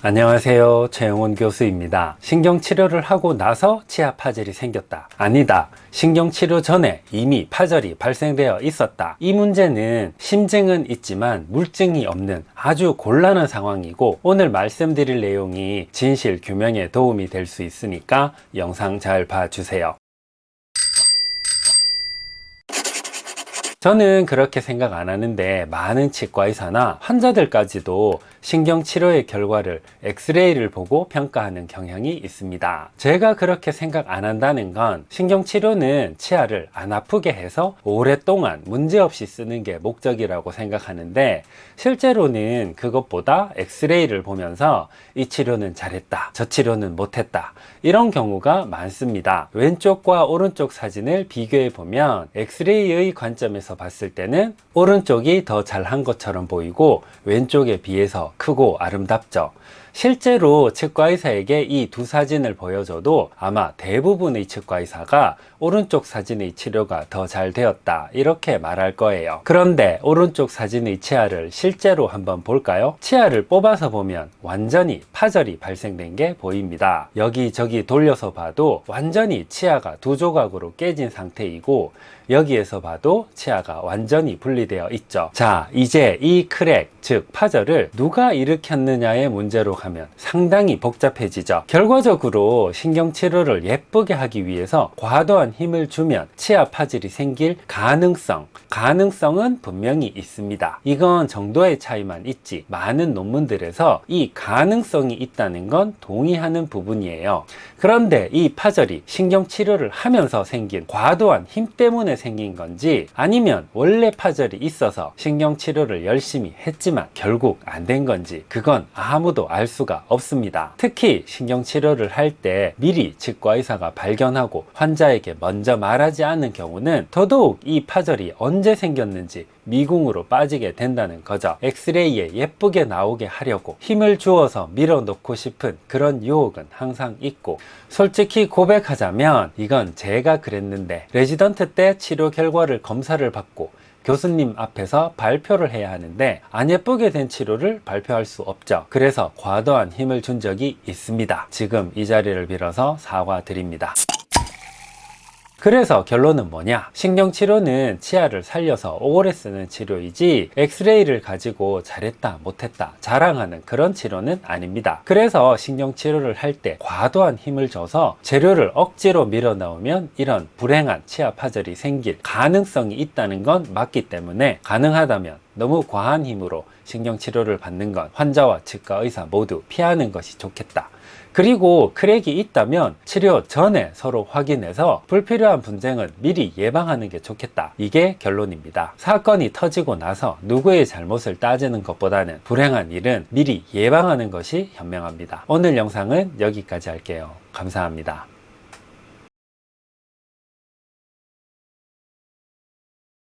안녕하세요. 최영원 교수입니다. 신경치료를 하고 나서 치아 파절이 생겼다. 아니다. 신경치료 전에 이미 파절이 발생되어 있었다. 이 문제는 심증은 있지만 물증이 없는 아주 곤란한 상황이고 오늘 말씀드릴 내용이 진실 규명에 도움이 될 수 있으니까 영상 잘 봐주세요. 저는 그렇게 생각 안 하는데 많은 치과 의사나 환자들까지도 신경치료의 결과를 엑스레이를 보고 평가하는 경향이 있습니다. 제가 그렇게 생각 안 한다는 건 신경치료는 치아를 안 아프게 해서 오랫동안 문제없이 쓰는 게 목적이라고 생각하는데 실제로는 그것보다 엑스레이를 보면서 이 치료는 잘했다, 저 치료는 못했다 이런 경우가 많습니다. 왼쪽과 오른쪽 사진을 비교해 보면 엑스레이의 관점에서 봤을 때는 오른쪽이 더 잘한 것처럼 보이고 왼쪽에 비해서 크고 아름답죠. 실제로 치과 의사에게 이 두 사진을 보여줘도 아마 대부분의 치과 의사가 오른쪽 사진의 치료가 더 잘 되었다 이렇게 말할 거예요. 그런데 오른쪽 사진의 치아를 실제로 한번 볼까요? 치아를 뽑아서 보면 완전히 파절이 발생된 게 보입니다. 여기저기 돌려서 봐도 완전히 치아가 두 조각으로 깨진 상태이고 여기에서 봐도 치아가 완전히 분리되어 있죠. 자, 이제 이 크랙, 즉 파절을 누가 일으켰느냐의 문제로 가면 상당히 복잡해지죠. 결과적으로 신경치료를 예쁘게 하기 위해서 과도한 힘을 주면 치아 파절이 생길 가능성, 가능성은 분명히 있습니다. 이건 정도의 차이만 있지 많은 논문들에서 이 가능성이 있다는 건 동의하는 부분이에요. 그런데 이 파절이 신경치료를 하면서 생긴 과도한 힘 때문에 생긴 건지 아니면 원래 파절이 있어서 신경치료를 열심히 했지만 결국 안 된 건지 그건 아무도 알 수가 없습니다. 특히 신경치료를 할 때 미리 치과 의사가 발견하고 환자에게 먼저 말하지 않는 경우는 더더욱 이 파절이 언제 생겼는지 미궁으로 빠지게 된다는 거죠. 엑스레이에 예쁘게 나오게 하려고 힘을 주어서 밀어놓고 싶은 그런 유혹은 항상 있고 솔직히 고백하자면 이건 제가 그랬는데 레지던트 때 치료 결과를 검사를 받고 교수님 앞에서 발표를 해야 하는데 안 예쁘게 된 치료를 발표할 수 없죠. 그래서 과도한 힘을 준 적이 있습니다. 지금 이 자리를 빌어서 사과드립니다. 그래서 결론은 뭐냐? 신경치료는 치아를 살려서 오래 쓰는 치료이지 엑스레이를 가지고 잘했다, 못했다, 자랑하는 그런 치료는 아닙니다. 그래서 신경치료를 할 때 과도한 힘을 줘서 재료를 억지로 밀어 넣으면 이런 불행한 치아 파절이 생길 가능성이 있다는 건 맞기 때문에 가능하다면 너무 과한 힘으로 신경치료를 받는 건 환자와 치과 의사 모두 피하는 것이 좋겠다. 그리고 크랙이 있다면 치료 전에 서로 확인해서 불필요한 분쟁은 미리 예방하는 게 좋겠다. 이게 결론입니다. 사건이 터지고 나서 누구의 잘못을 따지는 것보다는 불행한 일은 미리 예방하는 것이 현명합니다. 오늘 영상은 여기까지 할게요. 감사합니다.